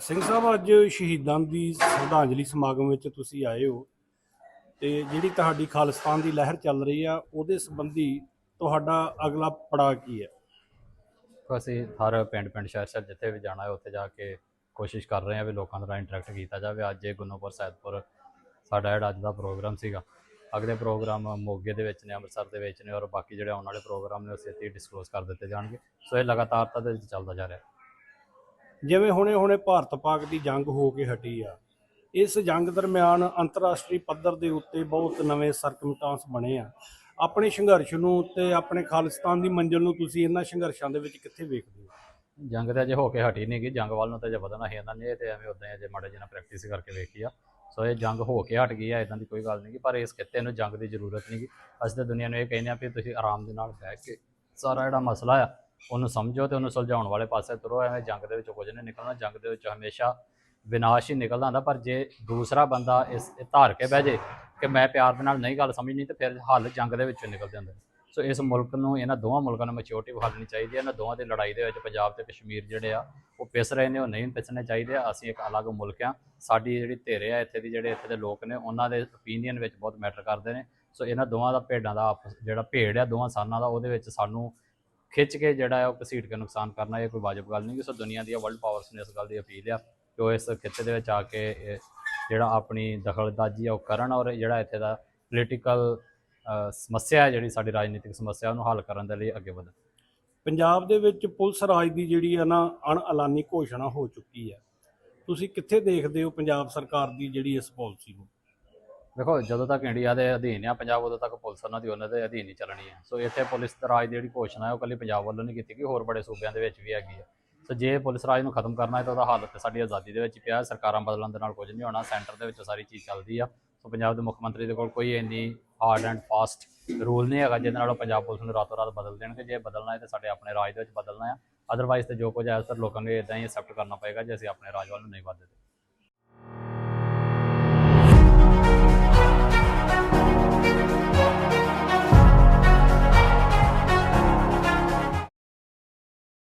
ਸਿੰਘ ਸਾਹਿਬ, ਅੱਜ ਸ਼ਹੀਦਾਂ ਦੀ ਸ਼ਰਧਾਂਜਲੀ ਸਮਾਗਮ ਵਿੱਚ ਤੁਸੀਂ ਆਏ ਹੋ ਤੇ ਜਿਹੜੀ ਤੁਹਾਡੀ ਖਾਲਿਸਤਾਨ ਦੀ ਲਹਿਰ ਚੱਲ ਰਹੀ ਆ, ਉਹਦੇ ਸੰਬੰਧੀ ਤੁਹਾਡਾ ਅਗਲਾ ਪੜਾਅ ਕੀ ਹੈ? ਅਸੀਂ ਹਰ ਪਿੰਡ ਪਿੰਡ, ਸ਼ਹਿਰ ਸ਼ਹਿਰ ਜਿੱਥੇ ਵੀ ਜਾਣਾ ਹੈ, ਉੱਥੇ ਜਾ ਕੇ ਕੋਸ਼ਿਸ਼ ਕਰ ਰਹੇ ਹਾਂ ਵੀ ਲੋਕਾਂ ਨਾਲ ਇੰਟਰੈਕਟ ਕੀਤਾ ਜਾਵੇ। ਅੱਜ ਇਹ ਗੁੰਨੋਪੁਰ ਸੈਦਪੁਰ ਸਾਡਾ ਜਿਹੜਾ ਅੱਜ ਦਾ ਪ੍ਰੋਗਰਾਮ ਸੀਗਾ। ਅਗਲੇ ਪ੍ਰੋਗਰਾਮ ਮੋਗੇ ਦੇ ਵਿੱਚ ਨੇ, ਅੰਮ੍ਰਿਤਸਰ ਦੇ ਵਿੱਚ ਨੇ ਔਰ ਬਾਕੀ ਜਿਹੜੇ ਆਉਣ ਵਾਲੇ ਪ੍ਰੋਗਰਾਮ ਨੇ, ਉਹ ਛੇਤੀ ਡਿਸਕਲੋਜ਼ ਕਰ ਦਿੱਤੇ ਜਾਣਗੇ। ਸੋ ਇਹ ਲਗਾਤਾਰਤਾ ਦੇ ਵਿੱਚ ਚੱਲਦਾ ਜਾ ਰਿਹਾ। ਜਿਵੇਂ ਹੁਣੇ ਹੁਣੇ ਭਾਰਤ ਪਾਕ ਦੀ ਜੰਗ ਹੋ ਕੇ ਹਟੀ ਆ। ਇਸ ਜੰਗ ਦਰਮਿਆਨ ਅੰਤਰਰਾਸ਼ਟਰੀ ਪੱਧਰ ਦੇ ਉੱਤੇ ਬਹੁਤ ਨਵੇਂ ਸਰਕਮਟਾਂਸ ਬਣੇ ਆ। ਆਪਣੇ ਸੰਘਰਸ਼ ਨੂੰ ਤੇ ਆਪਣੇ ਖਾਲਿਸਤਾਨ ਦੀ ਮੰਜ਼ਿਲ ਨੂੰ ਤੁਸੀਂ ਇਹਨਾਂ ਸੰਘਰਸ਼ਾਂ ਦੇ ਵਿੱਚ ਕਿੱਥੇ ਵੇਖਦੇ ਹੋ? ਜੰਗ ਤਾਂ ਅਜੇ ਹੋ ਕੇ ਹਟੀ ਨਹੀਂ ਗਈ ਜੰਗ ਵੱਲ ਨੂੰ ਤਾਂ ਜੇ ਵਧਣਾ ਹੀ ਇਹਨਾਂ ਨੇ ਤੇ ਐਵੇਂ ਉਦਾਂ ਹੀ ਅਜੇ ਮਾੜੇ ਜਿਹੀ ਪ੍ਰੈਕਟਿਸ ਕਰਕੇ ਵੇਖੀ ਆ। ਸੋ ਇਹ ਜੰਗ ਹੋ ਕੇ ਹਟ ਗਈ ਆ ਇਦਾਂ ਦੀ ਕੋਈ ਗੱਲ ਨਹੀਂ ਗੀ ਪਰ ਇਸ ਖਿੱਤੇ ਨੂੰ ਜੰਗ ਦੀ ਜ਼ਰੂਰਤ ਨਹੀਂ ਗੀ ਅਸੀਂ ਤਾਂ ਦੁਨੀਆ ਨੂੰ ਇਹ ਕਹਿੰਦੇ ਆ ਵੀ ਤੁਸੀਂ ਆਰਾਮ ਦੇ ਨਾਲ ਬਹਿ ਕੇ ਸਾਰਾ ਜਿਹੜਾ ਮਸਲਾ ਆ ਉਹਨੂੰ ਸਮਝੋ ਤੇ ਉਹਨੂੰ ਸੁਲਝਾਉਣ ਵਾਲੇ ਪਾਸੇ ਤੁਰੋ, ਐਵੇਂ ਜੰਗ ਦੇ ਵਿੱਚੋਂ ਕੁਝ ਨਹੀਂ ਨਿਕਲਣਾ, ਜੰਗ ਦੇ ਵਿੱਚ ਹਮੇਸ਼ਾ ਵਿਨਾਸ਼ ਹੀ ਨਿਕਲਦਾ ਹੁੰਦਾ, ਪਰ ਜੇ ਦੂਸਰਾ ਬੰਦਾ ਇਸ, ਇਹ ਧਾਰ ਕੇ ਬਹਿ ਜੇ ਕਿ ਮੈਂ ਪਿਆਰ ਦੇ ਨਾਲ ਨਹੀਂ ਗੱਲ ਸਮਝਣੀ, ਤੇ ਫਿਰ ਹੱਲ ਜੰਗ ਦੇ ਵਿੱਚੋਂ ਨਿਕਲ ਹੁੰਦੇ ਸੋ ਇਸ ਮੁਲਕ ਨੂੰ, ਇਹਨਾਂ ਦੋਵਾਂ ਮੁਲਕਾਂ ਨੂੰ ਮੈਚਿਓਰਟੀ ਵਿਖਾਉਣੀ ਚਾਹੀਦੀ ਹੈ, ਇਹਨਾਂ ਦੋਵਾਂ ਦੀ ਲੜਾਈ ਦੇ ਵਿੱਚ ਪੰਜਾਬ ਤੇ ਕਸ਼ਮੀਰ ਜਿਹੜੇ ਆ, ਉਹ ਪਿਸ ਰਹੇ ਨੇ, ਉਹ ਨਹੀਂ ਪਿਸਣੇ ਚਾਹੀਦੇ, ਅਸੀਂ ਇੱਕ ਅਲੱਗ ਮੁਲਕ ਆ ਸਾਡੀ ਜਿਹੜੀ ਧਿਰੇ ਆ, ਇੱਥੇ ਦੀ ਜਿਹੜੇ ਇੱਥੇ ਦੇ ਲੋਕ ਨੇ, ਉਹਨਾਂ ਦੇ ਓਪੀਨੀਅਨ ਵਿੱਚ ਬਹੁਤ ਮੈਟਰ ਕਰਦੇ ਨੇ। ਸੋ ਇਹਨਾਂ ਦੋਵਾਂ ਦਾ ਭੇਡਾਂ ਦਾ ਆਪਸ, ਜਿਹੜਾ ਭੇਡ ਆ, ਦੋਵਾਂ ਸਾਨਾਂ ਦਾ, ਉਹਦੇ ਵਿੱਚ ਸਾਨੂੰ ਖਿੱਚ ਕੇ ਜਿਹੜਾ ਹੈ ਉਹ ਘਸੀਟ ਕੇ ਨੁਕਸਾਨ ਕਰਨਾ, ਇਹ ਕੋਈ ਵਾਜਬ ਗੱਲ ਨਹੀਂ ਕਿ ਸੋ ਦੁਨੀਆ ਦੀਆਂ ਵਰਲਡ ਪਾਵਰਸ ਨੇ ਇਸ ਗੱਲ ਦੀ ਅਪੀਲ ਆ ਕਿ ਉਹ ਇਸ ਖਿੱਤੇ ਦੇ ਵਿੱਚ ਆ ਕੇ ਜਿਹੜਾ ਆਪਣੀ ਦਖਲਅੰਦਾਜ਼ੀ ਆ ਉਹ ਕਰਨ ਔਰ ਜਿਹੜਾ ਇੱਥੇ ਦਾ ਪੋਲੀਟੀਕਲ ਸਮੱਸਿਆ ਹੈ ਜਿਹੜੀ ਸਾਡੀ ਰਾਜਨੀਤਿਕ ਸਮੱਸਿਆ, ਉਹਨੂੰ ਹੱਲ ਕਰਨ ਦੇ ਲਈ ਅੱਗੇ ਵਧਣ। ਪੰਜਾਬ ਦੇ ਵਿੱਚ ਪੁਲਿਸ ਰਾਜ ਦੀ ਜਿਹੜੀ ਆ ਨਾ ਅਣਐਲਾਨੀ ਘੋਸ਼ਣਾ ਹੋ ਚੁੱਕੀ ਹੈ। ਤੁਸੀਂ ਕਿੱਥੇ ਦੇਖਦੇ ਹੋ ਪੰਜਾਬ ਸਰਕਾਰ ਦੀ ਜਿਹੜੀ ਇਸ ਪਾਲਿਸੀ ਨੂੰ? ਦੇਖੋ, ਜਦੋਂ ਤੱਕ ਇੰਡੀਆ ਦੇ ਅਧੀਨ ਆ ਪੰਜਾਬ, ਉਦੋਂ ਤੱਕ ਪੁਲਿਸ ਉਹਨਾਂ ਦੀ, ਉਹਨਾਂ ਦੇ ਅਧੀਨ ਹੀ ਚੱਲਣੀ ਹੈ ਸੋ ਇੱਥੇ ਪੁਲਿਸ ਰਾਜ ਦੀ ਜਿਹੜੀ ਘੋਸ਼ਣਾ ਹੈ, ਉਹ ਕੱਲੀ ਪੰਜਾਬ ਵੱਲੋਂ ਨਹੀਂ ਕੀਤੀ ਗਈ, ਹੋਰ ਬੜੇ ਸੂਬਿਆਂ ਦੇ ਵਿੱਚ ਵੀ ਹੈਗੀ ਹੈ ਸੋ ਜੇ ਪੁਲਿਸ ਰਾਜ ਨੂੰ ਖਤਮ ਕਰਨਾ ਹੈ, ਤਾਂ ਉਹਦਾ ਹਾਲਤ ਸਾਡੀ ਆਜ਼ਾਦੀ ਦੇ ਵਿੱਚ ਪਿਆ ਸਰਕਾਰਾਂ ਬਦਲਣ ਦੇ ਨਾਲ ਕੁਝ ਨਹੀਂ ਹੋਣਾ, ਸੈਂਟਰ ਦੇ ਵਿੱਚ ਸਾਰੀ ਚੀਜ਼ ਚੱਲਦੀ ਆ। ਸੋ ਪੰਜਾਬ ਦੇ ਮੁੱਖ ਮੰਤਰੀ ਦੇ ਕੋਲ ਕੋਈ ਇੰਨੀ ਹਾਰਡ ਐਂਡ ਫਾਸਟ ਰੂਲ ਨਹੀਂ ਹੈਗਾ, ਜਿਹਦੇ ਨਾਲ ਪੰਜਾਬ ਪੁਲਿਸ ਨੂੰ ਰਾਤੋਂ ਰਾਤ ਬਦਲ ਦੇਣਗੇ। ਜੇ ਬਦਲਣਾ ਹੈ, ਤਾਂ ਸਾਡੇ ਆਪਣੇ ਰਾਜ ਦੇ ਵਿੱਚ ਬਦਲਣਾ ਹੈ। ਅਦਰਵਾਈਜ਼ ਤੇ ਜੋ ਕੁਝ ਹੈ, ਉਸ ਲੋਕਾਂ ਨੂੰ ਇਦਾਂ ਹੀ ਐਕਸੈਪਟ ਕਰਨਾ ਪਏਗਾ, ਜੇ ਅਸੀਂ ਆਪਣੇ ਰਾਜ ਵੱਲ ਨੂੰ ਨਹੀਂ ਵਧਦੇ।